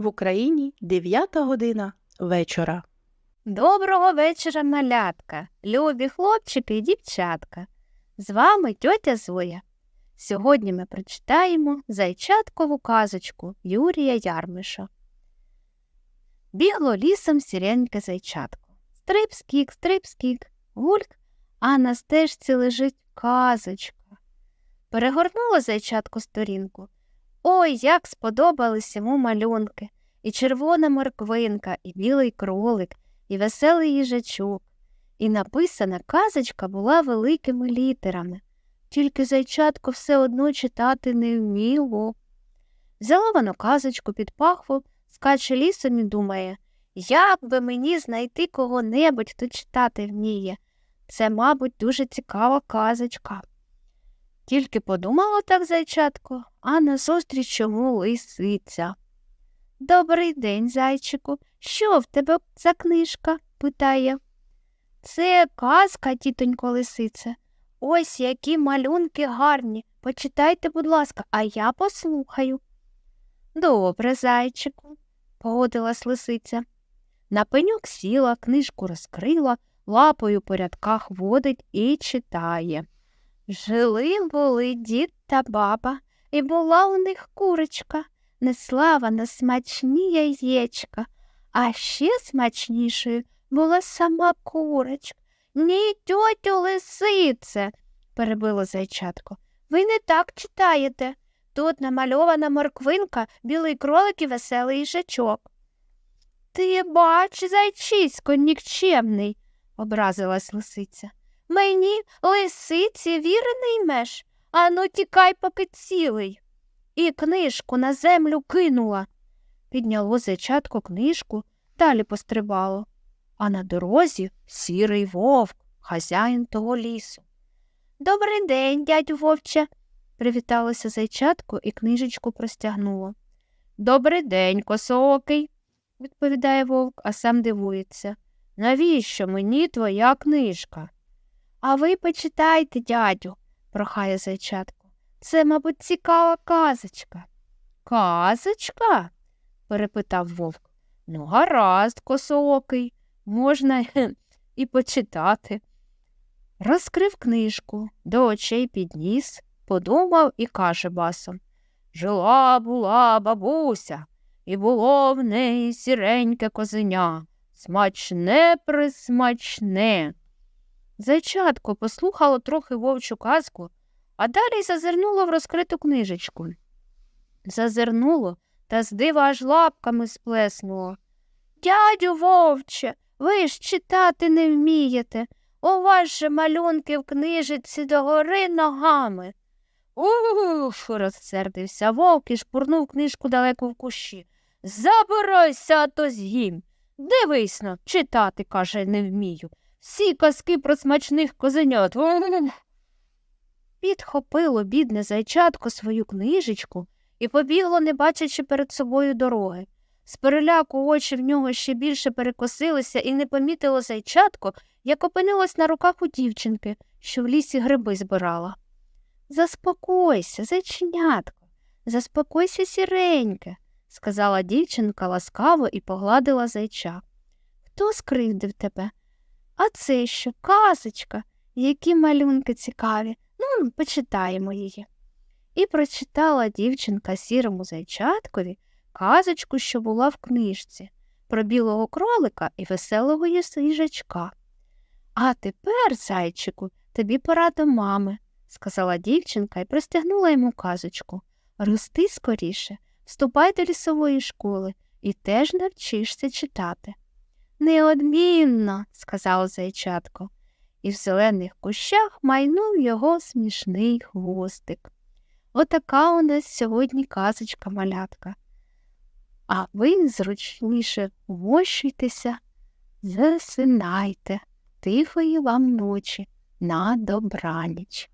В Україні 9 година вечора. Доброго вечора, малятка, любі хлопчики і дівчатка. З вами тьотя Зоя. Сьогодні ми прочитаємо зайчаткову казочку Юрія Ярмиша. Бігло лісом сіреньке зайчатко. Стрип-скік, стрип-скік, гульк, а на стежці лежить казочка. Перегорнуло зайчатко сторінку. Ой, як сподобались йому малюнки, і червона морквинка, і білий кролик, і веселий їжачок. І написана казочка була великими літерами, тільки зайчатко все одно читати не вміло. Взяла воно казочку під пахву, скаче лісом і думає, як би мені знайти кого-небудь, хто читати вміє. Це, мабуть, дуже цікава казочка. Тільки подумало так зайчатко, а назустріч йому лисиця. Добрий день, зайчику. Що в тебе за книжка? питає. Це казка, тітонько лисице. Ось які малюнки гарні. Почитайте, будь ласка, а я послухаю. Добре, зайчику, погодилась лисиця. На пеньок сіла, книжку розкрила, лапою по рядках водить і читає. Жили були дід та баба, і була у них курочка, несла вона смачні яєчка, а ще смачнішою була сама курочка. Ні, тьотю лисице, перебило зайчатко. Ви не так читаєте. Тут намальована морквинка, білий кролик і веселий їжачок. Ти бач, зайчисько нікчемний, образилась лисиця. Мені, лисиці, віри не ймеш, ану тікай, поки цілий. І книжку на землю кинула. Підняло зайчатко книжку, далі пострибало. А на дорозі сірий вовк, хазяїн того лісу. Добрий день, дядю вовче, привіталося зайчатко і книжечку простягнуло. Добрий день, косоокий, відповідає вовк, а сам дивується. Навіщо мені твоя книжка? А ви почитайте, дядю, прохає зайчатко. Це, мабуть, цікава казочка. Казочка? перепитав вовк. Ну, гаразд, косоокий, можна і почитати. Розкрив книжку, до очей підніс, подумав і каже басом Жила була бабуся, і було в неї сіреньке козеня. Смачне присмачне. Зайчатко послухало трохи вовчу казку, а далі зазирнуло в розкриту книжечку. Зазирнуло та з дива аж лапками сплеснуло. Дядю вовче, ви ж читати не вмієте. У вас же малюнки в книжиці догори ногами. Уф, розсердився вовк і шпурнув книжку далеко в кущі. Забирайся, а то з'їм. Дивись но, читати, каже, не вмію. Всі казки про смачних козенят. Підхопило бідне зайчатко свою книжечку і побігло, не бачачи перед собою дороги. З переляку очі в нього ще більше перекосилися і не помітило зайчатко, як опинилось на руках у дівчинки, що в лісі гриби збирала. Заспокойся, зайченятко, заспокойся, сіреньке, сказала дівчинка ласкаво і погладила зайча. Хто скривдив тебе? А це що, казочка, які малюнки цікаві. Ну, почитаємо її. І прочитала дівчинка сірому зайчаткові казочку, що була в книжці, про білого кролика і веселого їжачка. А тепер, зайчику, тобі пора до мами, сказала дівчинка і простягнула йому казочку. Рости скоріше, вступай до лісової школи і теж навчишся читати. Неодмінно, сказав зайчатко, і в зелених кущах майнув його смішний хвостик. Отака у нас сьогодні казочка малятка. А ви зручніше вмощуйтеся, засинайте, тихої вам ночі на добраніч.